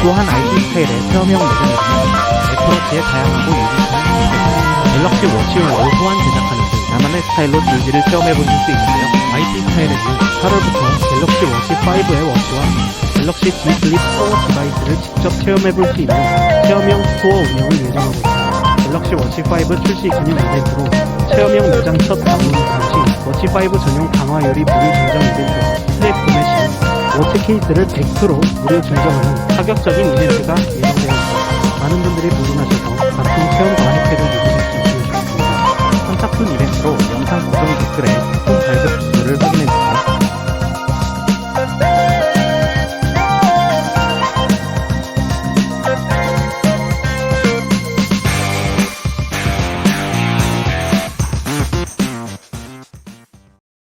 체험형 매장에서는 애플워치의 다양하고 유니크한 갤럭시 워치용으로 소환 제작하는 등 나만의 스타일로 줄지를 체험해보실 수 있는데요. IT 스타일에서는 8월부터 갤럭시 워치 5의 워치와 갤럭시 G 플립 스토어 디바이스를 직접 체험해볼 수 있는 체험형 스토어 운영을 예정하고 있습니다. 갤럭시 워치 5 출시 기념 이벤트로 체험형 매장 첫 방문 당시 워치 5 전용 강화요리 무료 증정 이벤트와 스냅 구매 시 워치 케이스를 100% 무료 증정하는 파격적인 이벤트가 예정되어 있습니다. 많은 분들이 방문하셔서 같은 체험과 혜택을 누리실 수 있으면 좋겠습니다. 선착순 이벤트로 영상 고정 댓글에 쿠폰 발급 주소를 확인해주세요.